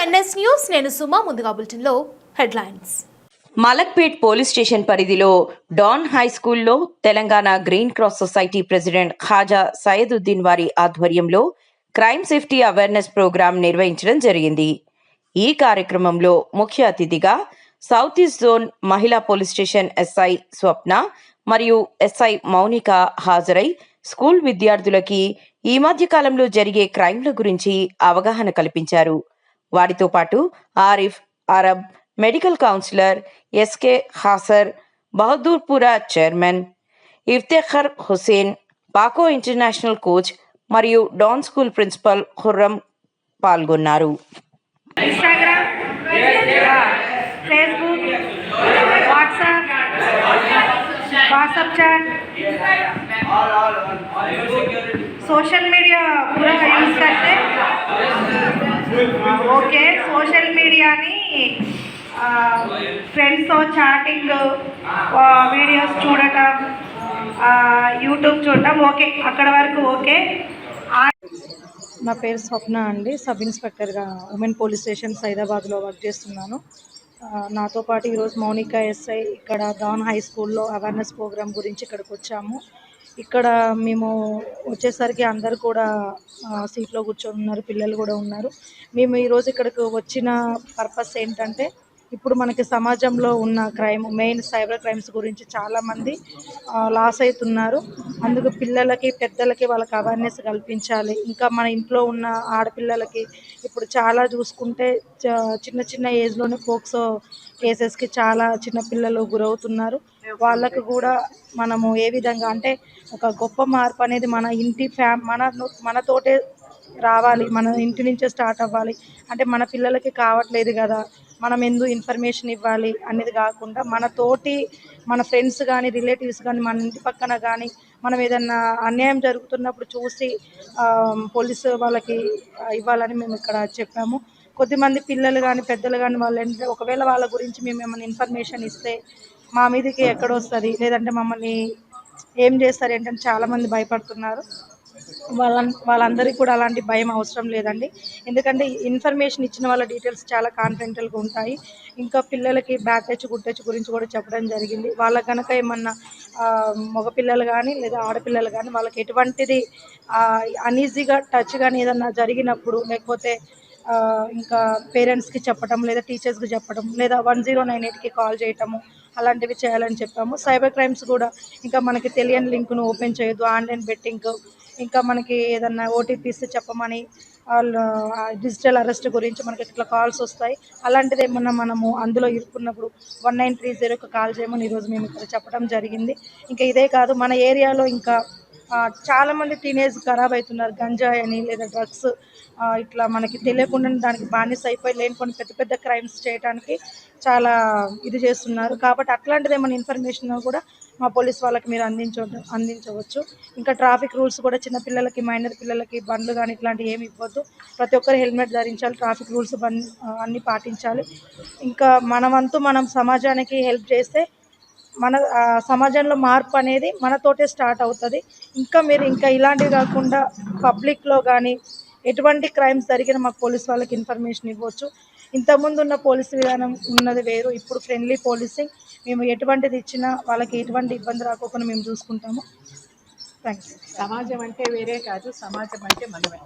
NS news. నేను సుమా ముందుగా బులెటిన్లో హెడ్లైన్స్. మలక్పేట్ పోలీస్ స్టేషన్ పరిధిలో డాన్ హై స్కూల్లో Telangana green cross society president Khaja Syeduddin వారి ఆధ్వర్యంలో క్రైమ్ సేఫ్టీ అవేర్నెస్ ప్రోగ్రాం నిర్వహించడం జరిగింది. ఈ కార్యక్రమంలో ముఖ్య అతిథిగా సౌత్ ఈస్ట్ జోన్ మహిళా పోలీస్ స్టేషన్ ఎస్ఐ స్వప్న మరియు ఎస్ఐ మౌనిక హాజరై స్కూల్ విద్యార్థులకి ఈ మధ్య కాలంలో జరిగే క్రైమ్ల గురించి అవగాహన కల్పించారు. వారితో పాటు Arif Arab medical councillor SK హాసర్ Bahadurpura chairman ఇఫ్తేఖర్ Hussain పాకో ఇంటర్నేషనల్ కోచ్ మరియు డాన్ స్కూల్ ప్రిన్సిపల్ ఖుర్రం పాల్గొన్నారు Instagram Facebook WhatsApp WhatsApp chat social media पूरा यूज करते ఓకే సోషల్ మీడియాని ఫ్రెండ్స్తో చాటింగ్ వీడియోస్ చూడటం యూట్యూబ్ చూడటం ఓకే అక్కడ వరకు ఓకే. నా పేరు స్వప్న అండి సబ్ ఇన్స్పెక్టర్గా ఉమెన్ పోలీస్ స్టేషన్ సైదాబాద్లో వర్క్ చేస్తున్నాను. నాతో పాటు ఈరోజు మౌనిక ఎస్ఐ ఇక్కడ డాన్ హై స్కూల్లో అవేర్నెస్ ప్రోగ్రామ్ గురించి ఇక్కడికి వచ్చాము. ఇక్కడ మేము వచ్చేసరికి అందరు కూడా సీట్లో కూర్చొని ఉన్నారు పిల్లలు కూడా ఉన్నారు. మేము ఈరోజు ఇక్కడికి వచ్చిన పర్పస్ ఏంటంటే ఇప్పుడు మనకి సమాజంలో ఉన్న క్రైమ్ మెయిన్ సైబర్ క్రైమ్స్ గురించి చాలామంది లాస్ అవుతున్నారు. అందుకు పిల్లలకి పెద్దలకి వాళ్ళకి అవేర్నెస్ కల్పించాలి. ఇంకా మన ఇంట్లో ఉన్న ఆడపిల్లలకి ఇప్పుడు చాలా చూసుకుంటే చ- చిన్న చిన్న ఏజ్లోనే పోక్సో కేసెస్కి చాలా చిన్న పిల్లలు గురవుతున్నారు. వాళ్ళకు కూడా మనము ఏ విధంగా అంటే ఒక గొప్ప మార్పు అనేది మన ఇంటి ఫ్యా మన మనతోటే రావాలి మన ఇంటి నుంచే స్టార్ట్ అవ్వాలి. అంటే మన పిల్లలకి కావట్లేదు కదా మనం ఎందుకు ఇన్ఫర్మేషన్ ఇవ్వాలి అనేది కాకుండా మన తోటి మన ఫ్రెండ్స్ కానీ రిలేటివ్స్ కానీ మన ఇంటి పక్కన కానీ మనం ఏదన్నా అన్యాయం జరుగుతున్నప్పుడు చూసి పోలీసు వాళ్ళకి ఇవ్వాలని మేము ఇక్కడ చెప్పాము. కొద్దిమంది పిల్లలు కానీ పెద్దలు కానీ వాళ్ళు ఒకవేళ వాళ్ళ గురించి మేము ఏమైనా ఇన్ఫర్మేషన్ ఇస్తే మా మీదకి ఎక్కడొస్తుంది లేదంటే మమ్మల్ని ఏం చేస్తారు? ఏంటంటే చాలామంది భయపడుతున్నారు. వాళ్ళ వాళ్ళందరికీ కూడా అలాంటి భయం అవసరం లేదండి. ఎందుకంటే ఇన్ఫర్మేషన్ ఇచ్చిన వాళ్ళ డీటెయిల్స్ చాలా కాన్ఫిడెంటల్గా ఉంటాయి. ఇంకా పిల్లలకి బ్యాక్ టచ్ గుడ్ టచ్ గురించి కూడా చెప్పడం జరిగింది. వాళ్ళకి కనుక ఏమన్నా మగపిల్లలు కానీ లేదా ఆడపిల్లలు కానీ వాళ్ళకి ఎటువంటిది అన్ఈజీగా టచ్ కానీ ఏదన్నా జరిగినప్పుడు లేకపోతే ఇంకా పేరెంట్స్కి చెప్పడం లేదా టీచర్స్కి చెప్పడం లేదా వన్ జీరో నైన్ ఎయిట్కి కాల్ చేయటము అలాంటివి చేయాలని చెప్పాము. సైబర్ క్రైమ్స్ కూడా ఇంకా మనకి తెలియని లింక్ను ఓపెన్ చేయొద్దు. ఆన్లైన్ బెట్టింగ్ ఇంకా మనకి ఏదన్నా ఓటీపీస్ చెప్పమని వాళ్ళు డిజిటల్ అరెస్ట్ గురించి మనకి ఇట్లా కాల్స్ వస్తాయి. అలాంటిది ఏమన్నా మనము అందులో ఇరుక్కున్నప్పుడు వన్ నైన్ త్రీ జీరోకి కాల్ చేయమని ఈరోజు మేము ఇక్కడ చెప్పడం జరిగింది. ఇంకా ఇదే కాదు మన ఏరియాలో ఇంకా చాలామంది టీనేజ్ ఖరాబ్ అవుతున్నారు గంజాయి అని లేదా డ్రగ్స్ ఇట్లా మనకి తెలియకుండా దానికి బానిస అయిపోయి లేని కొన్ని పెద్ద పెద్ద క్రైమ్స్ చేయడానికి చాలా ఇది చేస్తున్నారు. కాబట్టి అట్లాంటిది ఏమైనా ఇన్ఫర్మేషన్ కూడా మా పోలీస్ వాళ్ళకి మీరు అందించ అందించవచ్చు. ఇంకా ట్రాఫిక్ రూల్స్ కూడా చిన్నపిల్లలకి మైనర్ పిల్లలకి బండ్లు కానీ ఇట్లాంటివి ఏమి ఇవ్వద్దు. ప్రతి ఒక్కరు హెల్మెట్ ధరించాలి ట్రాఫిక్ రూల్స్ అన్నీ పాటించాలి. ఇంకా మన వంతు మనం సమాజానికి హెల్ప్ చేస్తే మన సమాజంలో మార్పు అనేది మనతోటే స్టార్ట్ అవుతుంది. ఇంకా మీరు ఇంకా ఇలాంటివి కాకుండా పబ్లిక్లో కానీ ఎటువంటి క్రైమ్స్ జరిగినా మాకు పోలీస్ వాళ్ళకి ఇన్ఫర్మేషన్ ఇవ్వచ్చు. ఇంతకుముందు ఉన్న పోలీస్ విధానం ఉన్నది వేరు. ఇప్పుడు ఫ్రెండ్లీ పోలీసింగ్. మేము ఎటువంటిది ఇచ్చినా వాళ్ళకి ఎటువంటి ఇబ్బంది రాకోకుండా మేము చూసుకుంటాము. థ్యాంక్స్ సమాజం అంటే వేరే కాదు. సమాజం అంటే మనమే.